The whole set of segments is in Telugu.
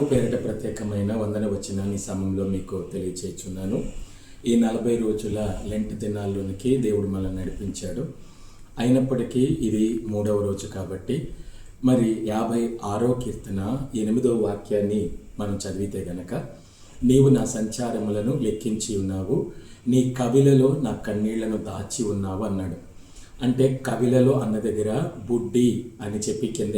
పేరిట ప్రత్యేకమైన వందన వచ్చిన ఈ సమయంలో మీకు తెలియచేస్తున్నాను. ఈ నలభై రోజుల లెంట్ దినాల్లోనికి దేవుడు మనల్ని నడిపించాడు. అయినప్పటికీ ఇది మూడవ రోజు కాబట్టి మరి యాభై ఆరో కీర్తన ఎనిమిదో వాక్యాన్ని మనం చదివితే గనక నీవు నా సంచారములను లెక్కించి ఉన్నావు నీ కవిలలో నా కన్నీళ్ళను దాచి ఉన్నావు అన్నాడు. అంటే కవిలలో అన్న దగ్గర బుడ్డి అని చెప్పి కింద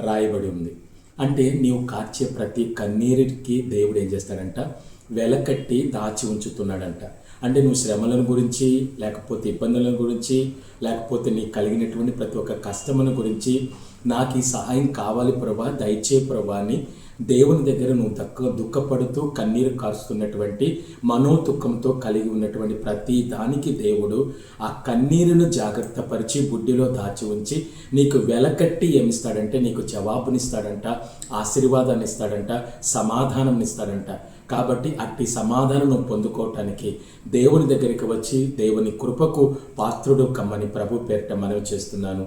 రాయబడి ఉంది. అంటే నీవు కార్చే ప్రతి కన్నీరుకి దేవుడు ఏం చేస్తాడంట? వెలకట్టి దాచి ఉంచుతున్నాడంట. అంటే నువ్వు శ్రమలను గురించి లేకపోతే ఇబ్బందుల గురించి లేకపోతే నీకు కలిగినటువంటి ప్రతి ఒక్క కష్టముల గురించి నాకు ఈ సహాయం కావాలి ప్రభా దయచే ప్రభా అని దేవుని దగ్గర నువ్వు దక్క దుఃఖపడుతూ కన్నీరు కారుస్తున్నటువంటి మనోదుఖంతో కలిగి ఉన్నటువంటి ప్రతి దానికి దేవుడు ఆ కన్నీరును జాగ్రత్త పరిచి బుడ్డిలో దాచి ఉంచి నీకు వెలకట్టి ఏమిస్తాడంటే నీకు జవాబునిస్తాడంట ఆశీర్వాదాన్ని ఇస్తాడంట సమాధానం ఇస్తాడంట కాబట్టి అట్టి సమాధానం నువ్వు పొందుకోవటానికి దేవుని దగ్గరికి వచ్చి దేవుని కృపకు పాత్రుడు కమ్మని ప్రభు పేరిట మనవి చేస్తున్నాను.